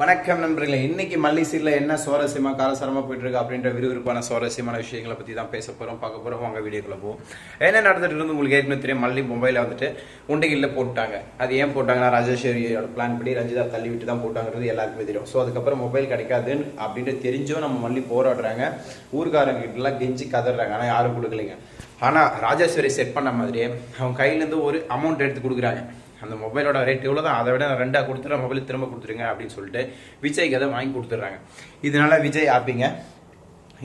வணக்கம் நண்பர்களே. இன்னைக்கு மல்லிசீரில் என்ன சுவாரஸ்யமாக காலசாரமாக போயிட்டு இருக்கு அப்படின்ற விறுவிறுப்பான சுவாரஸ்யமான விஷயங்களை பற்றி தான் பேச போகிறோம் பார்க்க போகிறோம் வாங்க வீடியோக்குள்ள போவோம். என்ன நடந்துட்டு இருந்து உங்களுக்கு ஏற்கனவே தெரியும் மல்லி மும்பையில் வந்துட்டு உண்டையில் போட்டாங்க. அது ஏன் போட்டாங்கன்னா ராஜேஸ்வரியோட பிளான் படி ரஞ்சிதா தள்ளி விட்டு தான் போட்டாங்கிறது எல்லாருக்குமே தெரியும். ஸோ அதுக்கப்புறம் மொபைல் கிடைக்காதுன்னு அப்படின்ட்டு தெரிஞ்சும் நம்ம மல்லி போராடுறாங்க. ஊர்காரங்க கெஞ்சி கதறாங்க. ஆனால் யாரும் கொடுக்கலைங்க. ஆனால் ராஜேஸ்வரி செட் பண்ண மாதிரியே அவங்க கையிலேருந்து ஒரு அமௌண்ட் எடுத்து கொடுக்குறாங்க. அந்த மொபைலோட ரேட் எவ்வளோ தான் அதை விட நான் ரெண்டாக கொடுத்துறேன் மொபைல் திரும்ப கொடுத்துருங்க அப்படின்னு சொல்லிட்டு விஜய்க்கு அதை வாங்கி கொடுத்துட்றாங்க. இதனால விஜய் ஆப்பிங்க.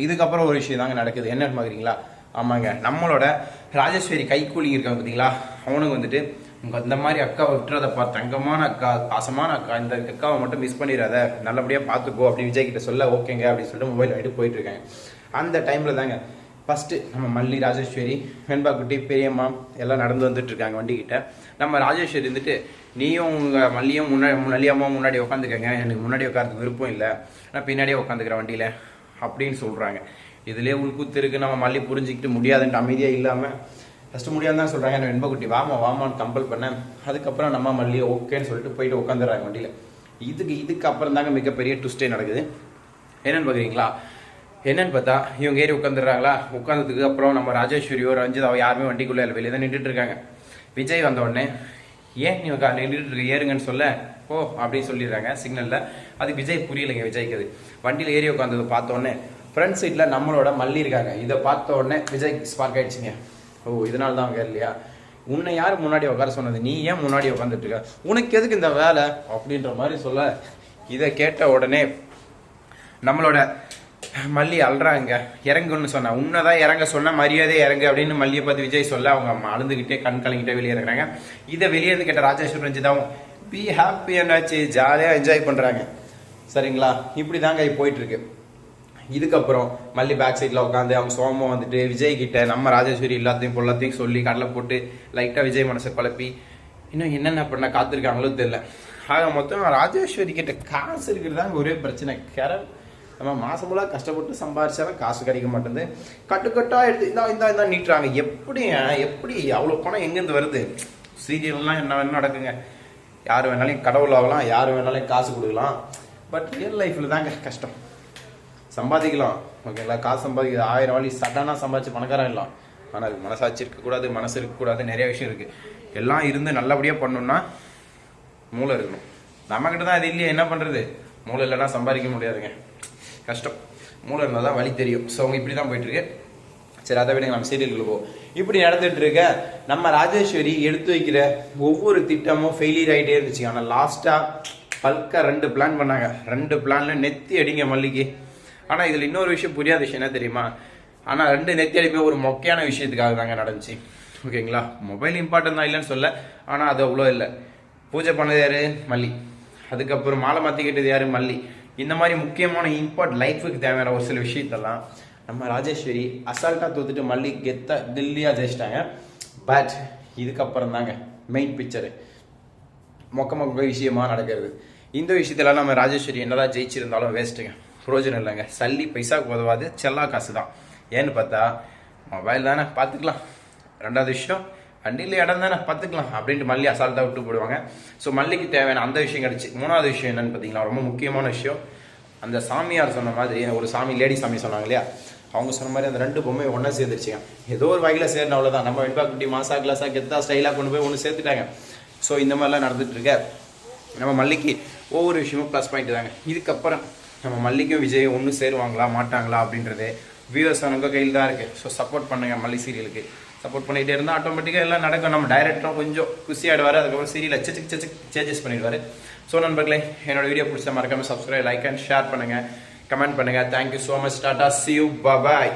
இதுக்கப்புறம் ஒரு விஷயம் தாங்க நடக்குது. என்னன்னு பார்க்குறீங்களா ஆமாங்க. நம்மளோட ராஜேஸ்வரி கைக்கூலி இருக்காங்க பார்த்தீங்களா அவனுக்கு வந்துட்டு உங்கள் இந்த மாதிரி அக்காவை விட்டுறதப்பா தங்கமான அக்கா பாசமான அக்கா இந்த அக்காவை மட்டும் மிஸ் பண்ணிடாத. நல்லபடியாக பார்த்துக்கோ அப்படி விஜய் கிட்ட சொல்ல ஓகேங்க. அப்படின்னு சொல்லிட்டு மொபைல் வாங்கிட்டு போயிட்டு இருக்காங்க. அந்த டைமில் தாங்க ஃபஸ்ட்டு நம்ம மல்லி ராஜேஸ்வரி வெண்பாக்குட்டி பெரியம்மா எல்லாம் நடந்து வந்துட்டு இருக்காங்க வண்டிக்கிட்ட. நம்ம ராஜேஸ்வரி வந்துட்டு நீயும் உங்கள் மல்லியும் முன்னாடி மல்லியம்மா முன்னாடி உட்காந்துக்கங்க எனக்கு முன்னாடி உட்காரதுக்கு விருப்பம் இல்லை. நான் பின்னாடியே உட்காந்துக்கிறேன் வண்டியில். அப்படின்னு சொல்கிறாங்க இதுலேயே உள்கூத்து இருக்கு. நம்ம மல்லி புரிஞ்சுக்கிட்டு முடியாதுன்ட்டு அமைதியாக இல்லாமல் ஃபஸ்ட்டு முடியாது தான் சொல்கிறாங்க என்ன வெண்பகுட்டி வாமா வாமான்னு கம்பல் பண்ணேன் அதுக்கப்புறம் நம்ம மல்லி ஓகேன்னு சொல்லிட்டு போயிட்டு உட்காந்துடுறாங்க வண்டியில். இதுக்கு இதுக்கு அப்புறம் தாங்க மிகப்பெரிய ட்விஸ்டே நடக்குது. என்னென்னு பார்க்குறீங்களா என்னன்னு பார்த்தா இவங்க ஏறி உட்காந்துடுறாங்களா உட்காந்ததுக்கு அப்புறம் நம்ம ராஜேஸ்வரியோ ரஞ்சிதாவோ யாருமே வண்டிக்குள்ளே இல்லை. வெளியே தான் நின்றுட்டு இருக்காங்க விஜய் வந்த உடனே ஏன் நீ உட்கா நின்றுட்டு இருக்க ஏறுங்கன்னு சொல்ல? ஓ அப்படின்னு சொல்லிடுறாங்க சிக்னலில் அது விஜய் புரியலைங்க விஜய்க்கு அது. வண்டியில் ஏறி உட்காந்தது பார்த்த உடனே ஃப்ரண்ட் சீட்டில் நம்மளோட மல்லி இருக்காங்க. இதை பார்த்த உடனே விஜய் ஸ்பார்க் ஆயிடுச்சுங்க. ஓ இதனால தான் அவங்க இல்லையா உன்னை யார் முன்னாடி உட்கார சொன்னது? நீ ஏன் முன்னாடி உட்காந்துட்டு இருக்க உனக்கு எதுக்கு இந்த வேலை? அப்படின்ற மாதிரி சொல்ல இதை கேட்ட உடனே நம்மளோட மல்லி அல்றாங்க. இறங்குன்னு சொன்னா. உன்னதான் இறங்க சொன்ன மரியாதை இறங்கு அப்படின்னு மல்லியை பார்த்து விஜய் சொல்ல அவங்க அம்மா அழுந்துகிட்டே கண் கலங்கிட்டே வெளியே இறங்குறாங்க இதை வெளியே இருந்து கேட்ட ராஜேஸ்வர் ரஞ்சிதாவும் பி ஹாப்பி என்னாச்சு? ஜாலியாக என்ஜாய் பண்ணுறாங்க சரிங்களா? இப்படி தாங்க போயிட்டு இருக்கு இதுக்கப்புறம் மல்லி பேக் சைடில் உட்காந்து அவங்க சோமம் வந்துட்டு விஜய் கிட்ட நம்ம ராஜேஸ்வரி எல்லாத்தையும் பொல்லாத்தையும் சொல்லி கடலை போட்டு லைட்டாக விஜய் மனசை குழப்பி இன்னும் என்னென்ன பண்ண காத்திருக்காங்களோ தெரியல. ஆக மொத்தம் ராஜேஸ்வரி கிட்ட காசு இருக்கிறது தான் ஒரே பிரச்சனை. கர நம்ம மாதம் ஃபுல்லாக கஷ்டப்பட்டு சம்பாரிச்சாலும் காசு கிடைக்க மாட்டேங்குது. கட்டுக்கட்டாக எடுத்து இந்தா இந்தா இந்தா நீட்டுறாங்க. எப்படி எப்படி அவ்வளோ பணம் எங்கேருந்து வருது? சீரியல்லாம் என்ன வேணும் நடக்குங்க. யார் வேணாலும் கடவுள் ஆகலாம் யார் வேணாலும் காசு கொடுக்கலாம். பட் ரியல் லைஃப்பில் தாங்க கஷ்டம். சம்பாதிக்கலாம். ஓகேங்களா? காசு சம்பாதிக்க ஆயிரம் வாழி சடனாக சம்பாதிச்சு பணக்காரம் இல்லாம் ஆனால் அதுக்கு மனசாட்சி இருக்கக்கூடாது மனசு இருக்கக்கூடாது நிறைய விஷயம் இருக்குது எல்லாம் இருந்து நல்லபடியாக பண்ணணும்னா மூளை இருக்கணும். நம்மக்கிட்ட தான் அது இல்லையே என்ன பண்ணுறது மூளை இல்லைன்னா சம்பாதிக்க முடியாதுங்க. கஷ்டம். மூளை இருந்தால் தான் வழி தெரியும். ஸோ அவங்க இப்படி தான் போயிட்டுருக்கு. சரி அதை விட நம்ம சீரியல்களுக்கு போவோம். இப்படி நடந்துட்டு இருக்க நம்ம ராஜேஸ்வரி எடுத்து வைக்கிற ஒவ்வொரு திட்டமும் ஃபெயிலியர் ஆகிட்டே இருந்துச்சு. ஆனால் லாஸ்ட்டாக பல்கா ரெண்டு பிளான் பண்ணாங்க. ரெண்டு பிளான்ல நெத்தி அடிங்க மல்லிக்கு. ஆனால் இதில் இன்னொரு விஷயம் புரியாத விஷயம் என்ன தெரியுமா? ஆனால் ரெண்டு நெத்தி அடிப்பே ஒரு மொக்கையான விஷயத்துக்காக தாங்க நடந்துச்சு. ஓகேங்களா? மொபைல் இம்பார்ட்டன் தான் இல்லைன்னு சொல்ல. ஆனால் அது அவ்வளோ இல்லை. பூஜை பண்ணது யாரு? மல்லி. அதுக்கப்புறம் மாலை மாற்றிக்கிட்டது யாரு? மல்லி. இந்த மாதிரி முக்கியமான இம்பார்ட் லைஃபுக்கு தேவையான ஒரு சில விஷயத்தெல்லாம் நம்ம ராஜேஸ்வரி அசால்ட்டாக தோத்துட்டு மல்லி கெத்த தில்லியாக ஜெயிச்சிட்டாங்க. பட் இதுக்கப்புறம் தாங்க மெயின் பிக்சரு மொக்க மொக்க விஷயமாக நடக்கிறது. இந்த விஷயத்திலலாம் நம்ம ராஜேஸ்வரி என்னதான் ஜெயிச்சிருந்தாலும் வேஸ்ட்டுங்க பிரயோஜனம் இல்லைங்க. சல்லி பைசாவுக்கு உதவாது செல்லா காசு தான் ஏன்னு பார்த்தா மொபைல் தானே பார்த்துக்கலாம். ரெண்டாவது விஷயம் வண்டியில் இடம் தானே பார்த்துக்கலாம் அப்படின்ட்டு மல்லி அசால்ட்டாக விட்டு போடுவாங்க ஸோ மல்லிக்கு தேவையான அந்த விஷயம் கிடச்சி. மூணாவது விஷயம் என்னன்னு பார்த்தீங்களா ரொம்ப முக்கியமான விஷயம். அந்த சாமியார் சொன்ன மாதிரி ஒரு சாமி லேடி சாமி சொன்னாங்க இல்லையா? அவங்க சொன்ன மாதிரி அந்த ரெண்டு பொம்மை ஒன்றா சேர்ந்துருச்சுங்க. ஏதோ ஒரு வகையில் சேர்ந்த அவ்வளோதான் நம்ம வெண்பா குட்டி மாசா கிளாஸாக கெத்தா ஸ்டைலாக கொண்டு போய் ஒன்று சேர்த்துட்டாங்க. ஸோ இந்த மாதிரிலாம் நடந்துட்டு இருக்க. நம்ம மல்லிக்கு ஒவ்வொரு விஷயமும் ப்ளஸ் பாயிண்ட் தாங்க. இதுக்கப்புறம் நம்ம மல்லிக்கும் விஜய் ஒன்று சேருவாங்களா மாட்டாங்களா அப்படின்றது வியூவர்ஸ் உங்கள் கையில் தான் இருக்குது ஸோ சப்போர்ட் பண்ணுங்கள் மல்லி சீரியலுக்கு சப்போர்ட் பண்ணிகிட்டே இருந்தால் ஆட்டோமேட்டிக்காக எல்லாம் நடக்கும். நம்ம டைரக்டரும் கொஞ்சம் குசி ஆடுவார் அதுக்கப்புறம் சீரியலை சச்சிக் சச்சிக் சேஞ்சஸ் பண்ணிடுவார். ஸோ நண்பர்களே என்னோட வீடியோ பிடிச்ச மறக்காம சப்ஸ்கிரைப் லைக் அண்ட் ஷேர் பண்ணுங்கள் கமெண்ட் பண்ணுங்கள் thank you so much tata see you bye